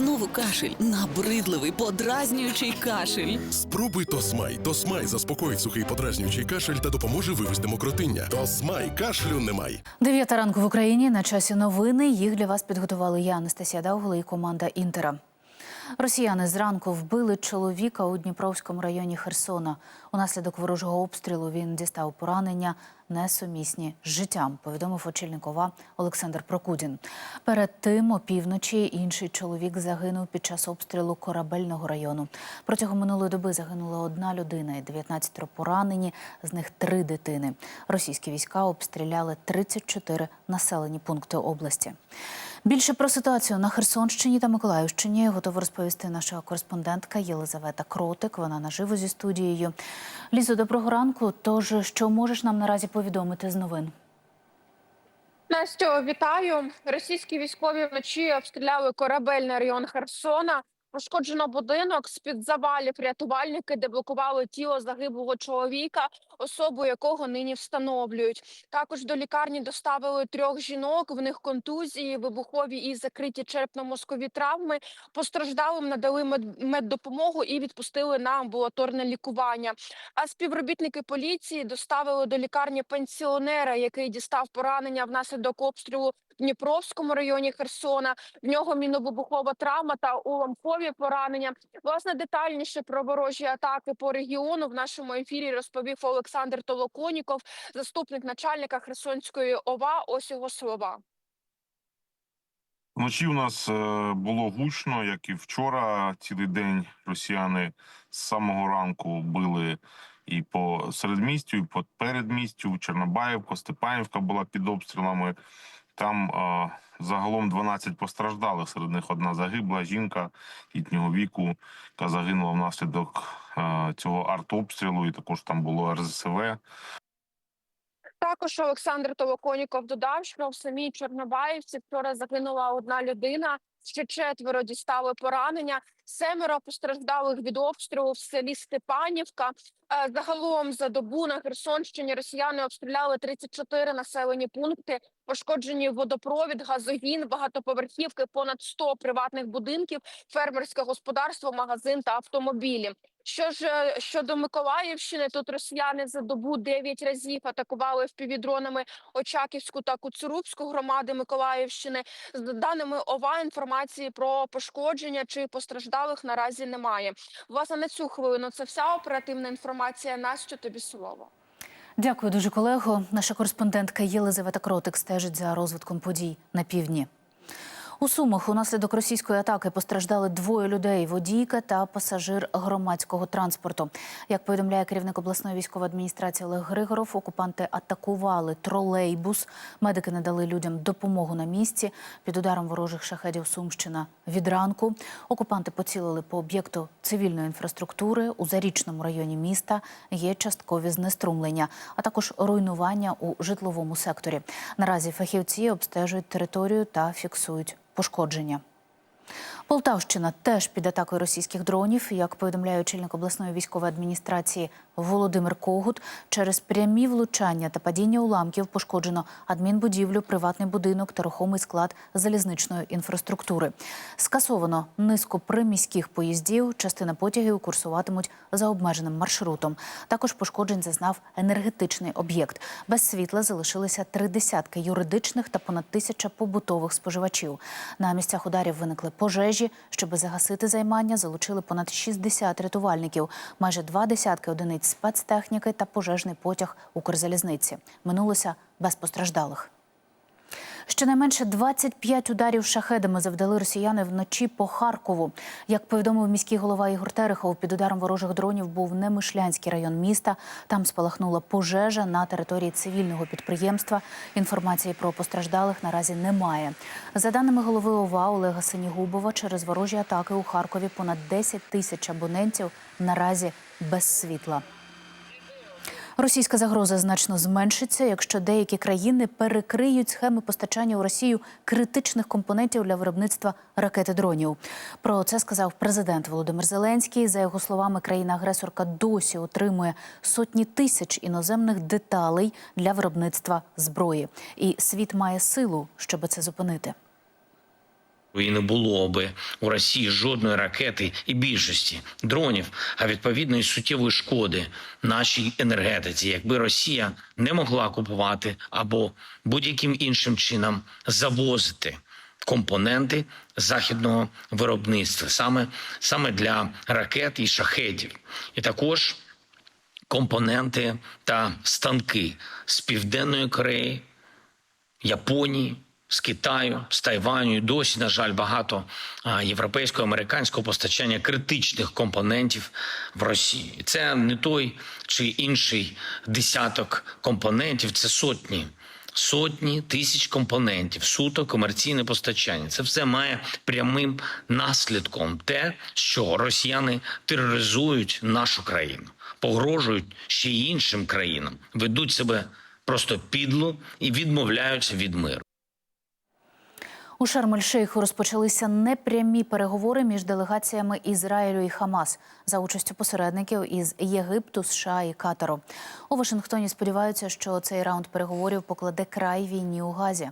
Знову кашель, набридливий, подразнюючий кашель. Спробуй Тосмай. Тосмай заспокоїть сухий подразнюючий кашель та допоможе вивести мокротиння. Тосмай кашлю немає. Дев'ята ранку в Україні на часі новини. Їх для вас підготували я, Анастасія Даугла і команда Інтера. Росіяни зранку вбили чоловіка у Дніпровському районі Херсона. Унаслідок ворожого обстрілу він дістав поранення несумісні з життям, повідомив очільник ОВА Олександр Прокудін. Перед тим опівночі інший чоловік загинув під час обстрілу корабельного району. Протягом минулої доби загинула одна людина і 19 поранені, з них три дитини. Російські війська обстріляли 34 населені пункти області. Більше про ситуацію на Херсонщині та Миколаївщині готова розповісти наша кореспондентка Єлизавета Кротик. Вона наживо зі студією. Лізо, доброго ранку. Тож, що можеш нам наразі повідомити з новин? Настю, вітаю. Російські військові вночі обстріляли корабельний район Херсона. Пошкоджено будинок з під завалів. Рятувальники деблокували тіло загиблого чоловіка, особу якого нині встановлюють. Також до лікарні доставили трьох жінок. В них контузії, вибухові і закриті черепно-мозкові травми. Постраждалим надали мед- меддопомогу і відпустили на амбулаторне лікування. А співробітники поліції доставили до лікарні пенсіонера, який дістав поранення внаслідок обстрілу Дніпровському районі Херсона. В нього міновибухова травма та уламкові поранення. Власне, детальніше про ворожі атаки по регіону в нашому ефірі розповів Олександр Толоконіков, заступник начальника Херсонської ОВА. Ось його слова. Вночі у нас е, було гучно, як і вчора. Цілий день росіяни з самого ранку били і по середмістю, і по передмістю. Чорнобаївка, Степанівка була під обстрілами. Там е, загалом 12 постраждалих. Серед них одна загибла жінка літнього віку, яка загинула внаслідок е, цього артобстрілу. І також там було РЗСВ. Також Олександр Толоконіков додав, що в самій Чорнобаївці вчора загинула одна людина. Ще четверо дістали поранення. Семеро постраждалих від обстрілу в селі Степанівка. Е, Загалом за добу на Херсонщині росіяни обстріляли 34 населені пункти. Пошкоджені водопровід, газогін, багатоповерхівки, понад 100 приватних будинків, фермерське господарство, магазин та автомобілі. Що ж е, щодо Миколаївщини, тут росіяни за добу 9 разів атакували впівдронами Очаківську та Куцурубську громади Миколаївщини. З даними ОВА, інформації про пошкодження чи постраждалих наразі немає. Власне, на цю хвилину це вся оперативна інформація. Настю, тобі слово. Дякую дуже, колего. Наша кореспондентка Єлизавета Кротик стежить за розвитком подій на півдні. У Сумах унаслідок російської атаки постраждали двоє людей: водійка та пасажир громадського транспорту. Як повідомляє керівник обласної військової адміністрації Олег Григоров, окупанти атакували тролейбус. Медики надали людям допомогу на місці. Під ударом ворожих шахедів Сумщина від ранку. Окупанти поцілили по об'єкту цивільної інфраструктури у зарічному районі міста. Є часткові знеструмлення, а також руйнування у житловому секторі. Наразі фахівці обстежують територію та фіксують пошкодження. Полтавщина теж під атакою російських дронів. Як повідомляє очільник обласної військової адміністрації Володимир Когут, через прямі влучання та падіння уламків пошкоджено адмінбудівлю, приватний будинок та рухомий склад залізничної інфраструктури. Скасовано низку приміських поїздів. Частина потягів курсуватимуть за обмеженим маршрутом. Також пошкоджень зазнав енергетичний об'єкт. Без світла залишилися три десятки юридичних та понад тисяча побутових споживачів. На місцях ударів виникли пожежі. Щоби загасити займання, залучили понад 60 рятувальників, майже два десятки одиниць спецтехніки та пожежний потяг Укрзалізниці. Минулося без постраждалих. Щонайменше 25 ударів шахедами завдали росіяни вночі по Харкову. Як повідомив міський голова Ігор Терехов, під ударом ворожих дронів був Немишлянський район міста. Там спалахнула пожежа на території цивільного підприємства. Інформації про постраждалих наразі немає. За даними голови ОВА Олега Синігубова, через ворожі атаки у Харкові понад 10 тисяч абонентів наразі без світла. Російська загроза значно зменшиться, якщо деякі країни перекриють схеми постачання у Росію критичних компонентів для виробництва ракети дронів. Про це сказав президент Володимир Зеленський. За його словами, країна-агресорка досі отримує сотні тисяч іноземних деталей для виробництва зброї, і світ має силу, щоб це зупинити. І не було би у Росії жодної ракети і більшості дронів, а відповідно і суттєвої шкоди нашій енергетиці, якби Росія не могла купувати або будь-яким іншим чином завозити компоненти західного виробництва, саме, саме для ракет і шахетів, і також компоненти та станки з південної Кореї, Японії, з Китаю, з Тайваню. І досі, на жаль, багато європейського американського постачання критичних компонентів в Росії. Це не той чи інший десяток компонентів, це сотні. Сотні тисяч компонентів, суто комерційне постачання. Це все має прямим наслідком те, що росіяни тероризують нашу країну, погрожують ще й іншим країнам, ведуть себе просто підло і відмовляються від миру. У Шарм-ель-Шейху розпочалися непрямі переговори між делегаціями Ізраїлю і Хамас за участю посередників із Єгипту, США і Катару. У Вашингтоні сподіваються, що цей раунд переговорів покладе край війні у Газі.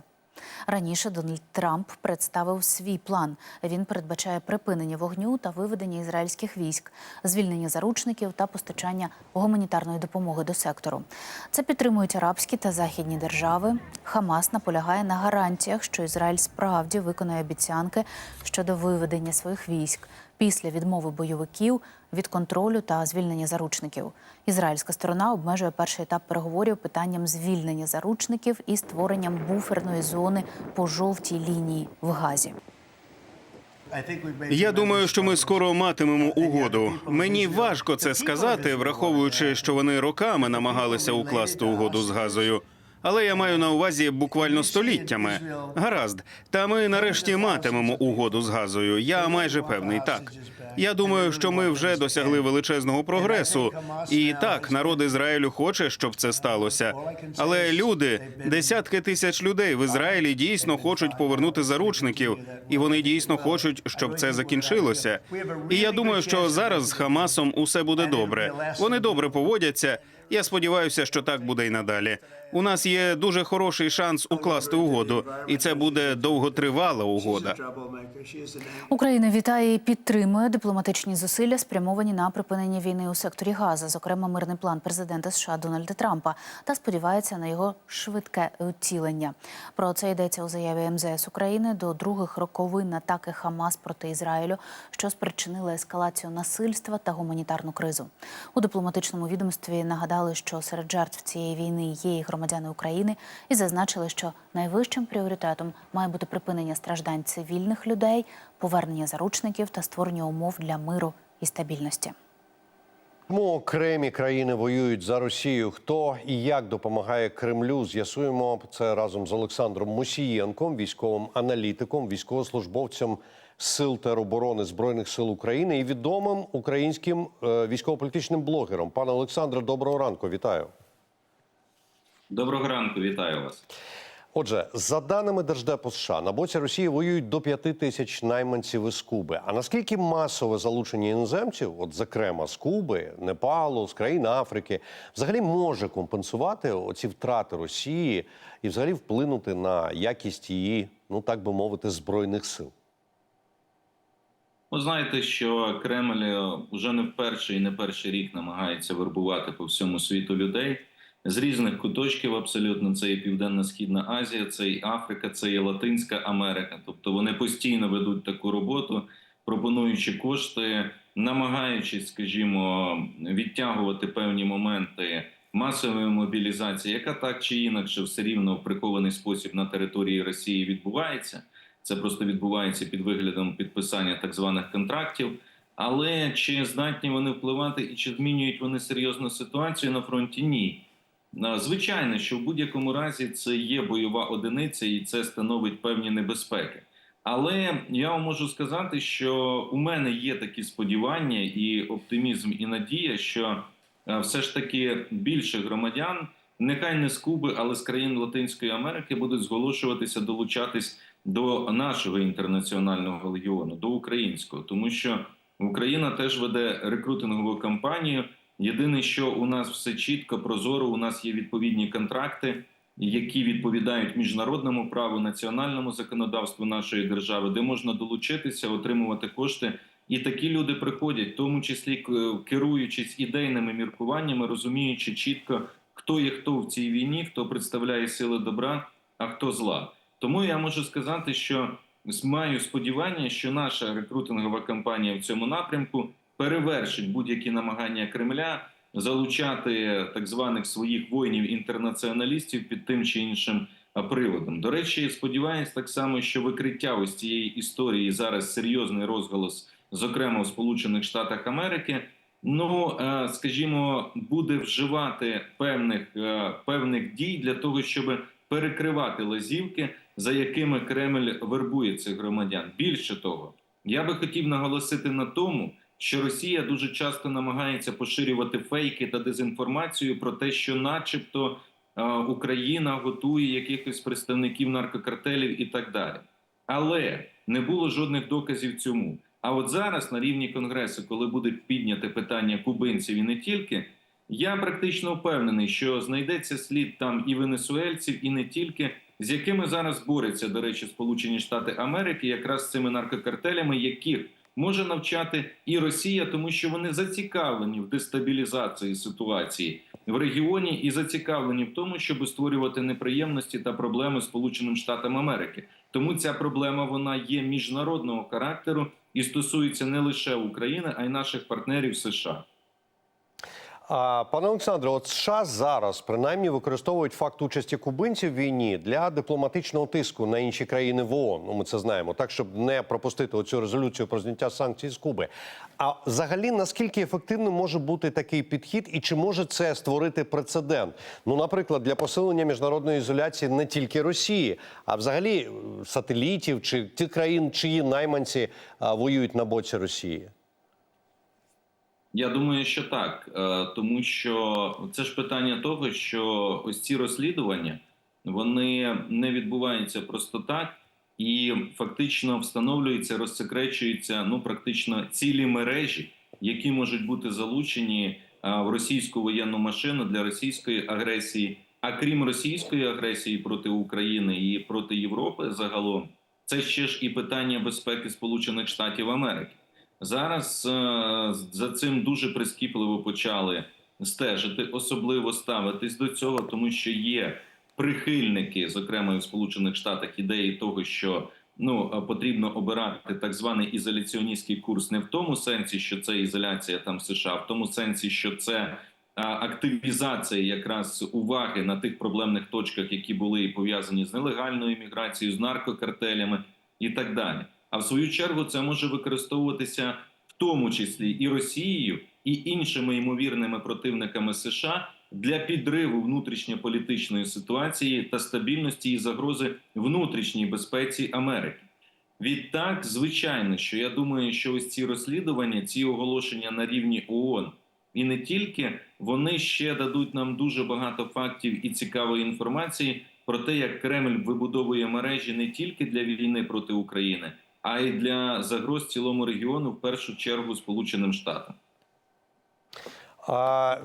Раніше Дональд Трамп представив свій план. Він передбачає припинення вогню та виведення ізраїльських військ, звільнення заручників та постачання гуманітарної допомоги до сектору. Це підтримують арабські та західні держави. Хамас наполягає на гарантіях, що Ізраїль справді виконує обіцянки щодо виведення своїх військ після відмови бойовиків від контролю та звільнення заручників. Ізраїльська сторона обмежує перший етап переговорів питанням звільнення заручників і створенням буферної зони по жовтій лінії в Газі. Я думаю, що ми скоро матимемо угоду. Мені важко це сказати, враховуючи, що вони роками намагалися укласти угоду з газою. Але я маю на увазі буквально століттями. Гаразд, та ми нарешті матимемо угоду з газою. Я майже певний так. Я думаю, що ми вже досягли величезного прогресу. І так, народ Ізраїлю хоче, щоб це сталося. Але люди, десятки тисяч людей в Ізраїлі дійсно хочуть повернути заручників, і вони дійсно хочуть, щоб це закінчилося. І я думаю, що зараз з Хамасом усе буде добре. Вони добре поводяться. Я сподіваюся, що так буде і надалі. У нас є дуже хороший шанс укласти угоду, і це буде довготривала угода. Україна вітає і підтримує дипломатичні зусилля, спрямовані на припинення війни у секторі Газа, зокрема мирний план президента США Дональда Трампа, та сподівається на його швидке втілення. Про це йдеться у заяві МЗС України до других роковин атаки Хамас проти Ізраїлю, що спричинили ескалацію насильства та гуманітарну кризу. У дипломатичному відомстві нагадали, що серед жертв цієї війни є і громадяни України, і зазначили, що найвищим пріоритетом має бути припинення страждань цивільних людей, повернення заручників та створення умов для миру і стабільності. Чому окремі країни воюють за Росію? Хто і як допомагає Кремлю? З'ясуємо це разом з Олександром Мусієнком, військовим аналітиком, військовослужбовцем Сил тероборони Збройних сил України і відомим українським е, військово-політичним блогером. Пане Олександре, доброго ранку. Вітаю. Доброго ранку, вітаю вас. Отже, за даними Держдепу США, на боці Росії воюють до п'яти тисяч найманців із Куби. А наскільки масове залучення іноземців, от зокрема з Куби, Непалу, з країн Африки, взагалі може компенсувати оці втрати Росії і взагалі вплинути на якість її, ну так би мовити, збройних сил? Ви знаєте, що Кремль вже не вперше і не перший рік намагається вербувати по всьому світу людей з різних куточків. Абсолютно це і Південно-Східна Азія, це і Африка, це і Латинська Америка. Тобто вони постійно ведуть таку роботу, пропонуючи кошти, намагаючись, скажімо, відтягувати певні моменти масової мобілізації, яка так чи інакше все рівно в прихований спосіб на території Росії відбувається. Це просто відбувається під виглядом підписання так званих контрактів. Але чи здатні вони впливати і чи змінюють вони серйозну ситуацію на фронті? Ні. А, Звичайно, що в будь-якому разі це є бойова одиниця, і це становить певні небезпеки. Але я вам можу сказати, що у мене є такі сподівання і оптимізм, і надія, що е, все ж таки більше громадян, нехай не з Куби, але з країн Латинської Америки, будуть зголошуватися долучатись до нашого інтернаціонального легіону, до українського, тому що Україна теж веде рекрутингову кампанію. Єдине, що у нас все чітко, прозоро, у нас є відповідні контракти. які відповідають міжнародному праву, національному законодавству нашої держави, де можна долучитися, отримувати кошти. І такі люди приходять, в тому числі керуючись ідейними міркуваннями, розуміючи чітко, хто є хто в цій війні, хто представляє сили добра, а хто зла. Тому я можу сказати, що маю сподівання, що наша рекрутингова кампанія в цьому напрямку перевершить будь-які намагання Кремля залучати так званих своїх воїнів-інтернаціоналістів під тим чи іншим приводом. До речі, сподіваюся так само, що викриття ось цієї історії зараз серйозний розголос, зокрема в Сполучених Штатах Америки. Ну, скажімо, буде вживати певних певних дій для того, щоб перекривати лазівки, за якими Кремль вербує цих громадян. Більше того, я би хотів наголосити на тому, що Росія дуже часто намагається поширювати фейки та дезінформацію про те, що, начебто, е, Україна готує якихось представників наркокартелів і так далі. Але не було жодних доказів цьому. А от зараз на рівні конгресу, коли буде підняте питання кубинців і не тільки, я практично впевнений, що знайдеться слід там і венесуельців, і не тільки, з якими зараз борються, до речі, Сполучені Штати Америки, якраз з цими наркокартелями, яких може навчати і Росія, тому що вони зацікавлені в дестабілізації ситуації в регіоні і зацікавлені в тому, щоб створювати неприємності та проблеми Сполученим Штатам Америки. Тому ця проблема вона є міжнародного характеру і стосується не лише України, а й наших партнерів США. Пане Олександре, от США зараз принаймні використовують факт участі кубинців в війні для дипломатичного тиску на інші країни в ООН. Ну, ми це знаємо, так щоб не пропустити оцю резолюцію про зняття санкцій з Куби. А взагалі, наскільки ефективним може бути такий підхід, і чи може це створити прецедент? Ну, наприклад, для посилення міжнародної ізоляції не тільки Росії, а взагалі е, сателітів чи тих країн, чиї найманці а, воюють на боці Росії. Я думаю, що так, Е, тому що це ж питання того, що ось ці розслідування вони не відбуваються просто так, і фактично встановлюються, розсекречуються ну практично цілі мережі, які можуть бути залучені е, в російську воєнну машину для російської агресії. А крім російської агресії проти України і проти Європи загалом, це ще ж і питання безпеки Сполучених Штатів Америки. Зараз е, за цим дуже прискіпливо почали стежити, особливо ставитись до цього, тому що є прихильники, зокрема в Сполучених Штатах, ідеї того, що ну е, потрібно обирати так званий ізоляціоністський курс, не в тому сенсі, що це ізоляція там США, а в тому сенсі, що це активізація якраз уваги на тих проблемних точках, які були пов'язані з нелегальною міграцією, з наркокартелями і так далі. А в свою чергу це може використовуватися в тому числі і Росією, і іншими ймовірними противниками США для підриву внутрішньополітичної ситуації та стабільності і загрози внутрішній безпеці Америки. Відтак, звичайно, що я думаю, що ось ці розслідування, ці оголошення на рівні ООН і не тільки вони ще дадуть нам дуже багато фактів і цікавої інформації про те, як Кремль вибудовує мережі не тільки для війни проти України, а й для загроз цілому регіону, в першу чергу Сполученим Штатам. А,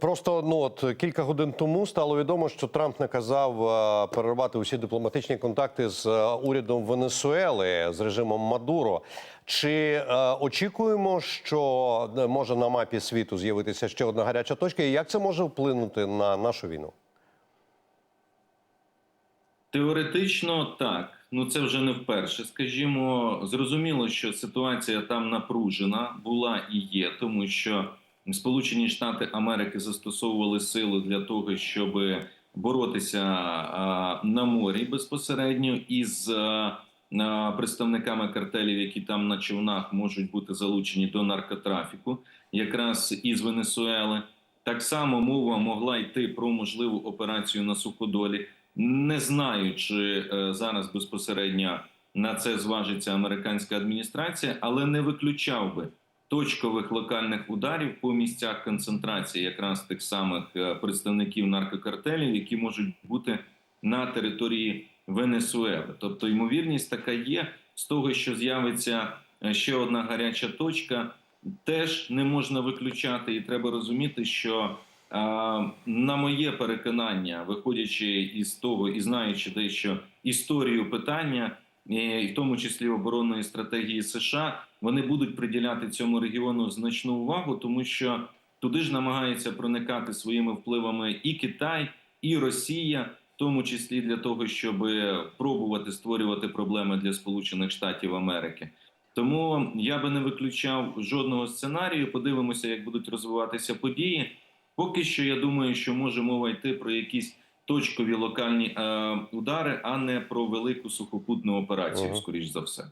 просто ну от кілька годин тому стало відомо, що Трамп наказав перервати усі дипломатичні контакти з урядом Венесуели з режимом Мадуро. Чи а, очікуємо, що е, може на мапі світу з'явитися ще одна гаряча точка, і як це може вплинути на нашу війну? Теоретично так. Ну це вже не вперше. Скажімо, зрозуміло, що ситуація там напружена була і є, тому що Сполучені Штати Америки застосовували силу для того, щоб боротися на морі безпосередньо із представниками картелів, які там на човнах можуть бути залучені до наркотрафіку, якраз із Венесуели. Так само мова могла йти про можливу операцію на суходолі. Не знаю, чи е, зараз безпосередньо на це зважиться американська адміністрація, але не виключав би точкових локальних ударів по місцях концентрації якраз тих самих е, представників наркокартелів, які можуть бути на території Венесуели. Тобто, ймовірність така є з того, що з'явиться е, ще одна гаряча точка, теж не можна виключати, і треба розуміти, що На моє переконання, виходячи із того і знаючи дещо історію питання, в тому числі оборонної стратегії США, вони будуть приділяти цьому регіону значну увагу, тому що туди ж намагається проникати своїми впливами і Китай, і Росія, в тому числі для того, щоб пробувати створювати проблеми для Сполучених Штатів Америки. Тому я би не виключав жодного сценарію. Подивимося, як будуть розвиватися події. Поки що я думаю, що може мова йти про якісь точкові локальні е, удари, а не про велику сухопутну операцію, Ага. скоріш за все.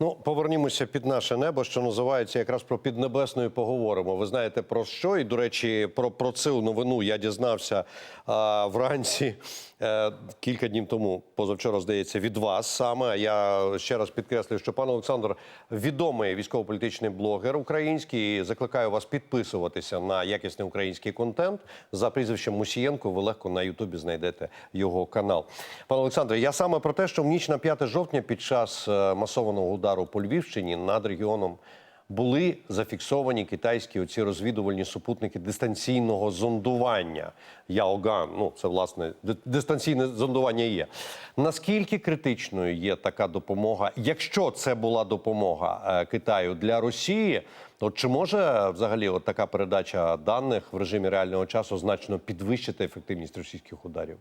Ну, повернімося під наше небо, що називається якраз про піднебесною поговоримо. Ви знаєте про що? І до речі, про, про цю новину я дізнався вранці е, кілька днів тому, позавчора, здається, від вас саме. Я ще раз підкреслюю, що пан Олександр відомий військово-політичний блогер український. Закликаю вас підписуватися на якісний український контент за прізвищем Мусієнко. Ви легко на Ютубі знайдете його канал. Пане Олександре, я саме про те, що в ніч на 5 жовтня під час е, масованого удару по Львівщині над регіоном були зафіксовані китайські оці розвідувальні супутники дистанційного зондування. Яоган, ну це власне дистанційне зондування є. Наскільки критичною є така допомога, якщо це була допомога е, Китаю для Росії, то чи може взагалі от така передача даних в режимі реального часу значно підвищити ефективність російських ударів?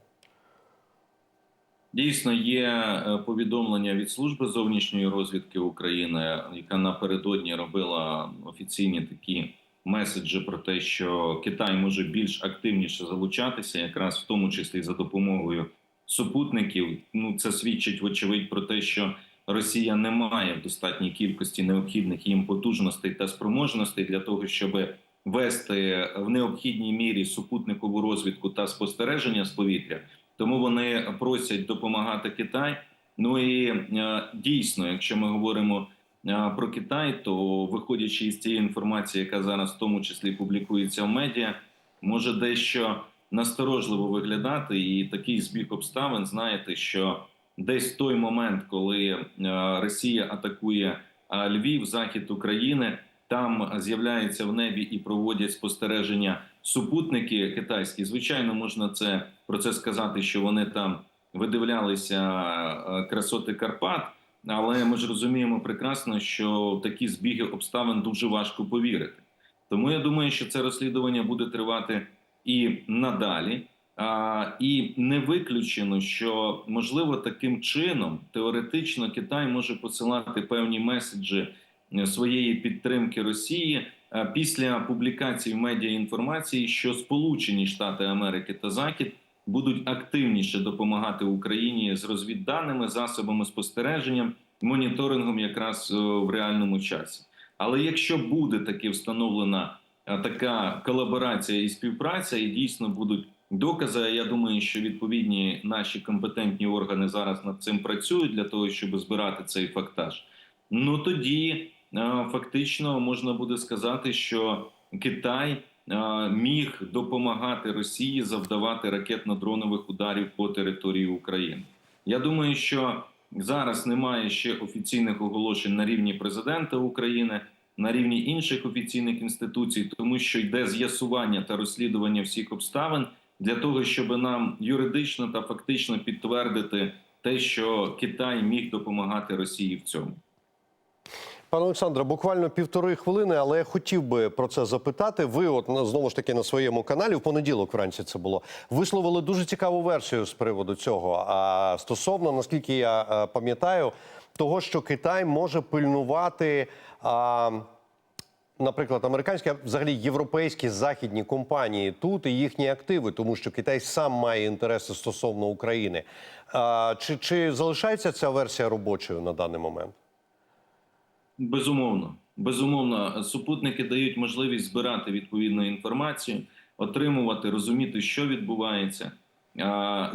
Дійсно, є е, повідомлення від служби зовнішньої розвідки України, яка напередодні робила офіційні такі меседжі про те, що Китай може більш активніше залучатися, якраз в тому числі за допомогою супутників. Ну це свідчить вочевидь про те, що Росія не має в достатній кількості необхідних їм потужностей та спроможностей для того, щоб вести в необхідній мірі супутникову розвідку та спостереження з повітря. Тому вони просять допомагати Китай. Ну і е, дійсно, якщо ми говоримо е, про Китай, то виходячи із цієї інформації, яка зараз в тому числі публікується в медіа, може дещо насторожливо виглядати. І такий збіг обставин, знаєте, що десь в той момент, коли е, Росія атакує Львів, захід України, там з'являються в небі і проводять спостереження супутники китайські. Звичайно, можна це про це сказати, що вони там видивлялися е, красоти Карпат. Але ми ж розуміємо прекрасно, що такі збіги обставин дуже важко повірити. Тому я думаю, що це розслідування буде тривати і надалі. А, і не виключено, що можливо таким чином теоретично Китай може посилати певні меседжі е, своєї підтримки Росії після публікації в медіа інформації, що Сполучені Штати Америки та Захід будуть активніше допомагати Україні з розвідданими засобами спостереження, моніторингом якраз е, в реальному часі. Але якщо буде таки встановлена е, така колаборація і співпраця, і дійсно будуть докази, я думаю, що відповідні наші компетентні органи зараз над цим працюють для того, щоб збирати цей фактаж. Ну тоді е, фактично можна буде сказати, що Китай міг допомагати Росії завдавати ракетно-дронових ударів по території України. Я думаю, що зараз немає ще офіційних оголошень на рівні президента України, на рівні інших офіційних інституцій, тому що йде з'ясування та розслідування всіх обставин для того, щоб нам юридично та фактично підтвердити те, що Китай міг допомагати Росії в цьому. Пане Олександре, буквально півтори хвилини, але я хотів би про це запитати. Ви, от знову ж таки, на своєму каналі в понеділок вранці це було. Висловили дуже цікаву версію з приводу цього. А стосовно, наскільки я е, пам'ятаю, того, що Китай може пильнувати. А, Наприклад, американські, а взагалі європейські західні компанії тут і їхні активи, тому що Китай сам має інтереси стосовно України. А, чи, чи залишається ця версія робочою на даний момент? Безумовно, безумовно, супутники дають можливість збирати відповідну інформацію, отримувати, розуміти, що відбувається,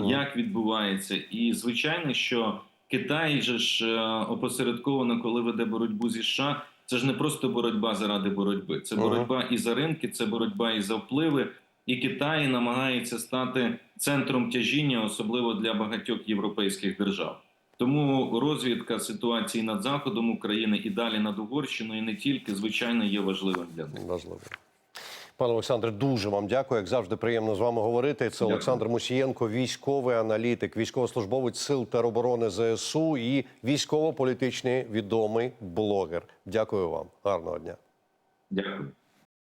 як відбувається, і звичайно, що Китай же ж е, опосередковано, коли веде боротьбу зі США, це ж не просто боротьба заради боротьби, це боротьба і за ринки, це боротьба і за впливи. І Китай намагається стати центром тяжіння, особливо для багатьох європейських держав. Тому розвідка ситуації над заходом України і далі над Угорщиною, не тільки звичайно є важливим для них. Важливо. Пане Олександре, дуже вам дякую. Як завжди, приємно з вами говорити. Це Дякую. Олександр Мусієнко, військовий аналітик, військовослужбовець сил тероборони ЗСУ і військово-політичний відомий блогер. Дякую вам. Гарного дня. Дякую.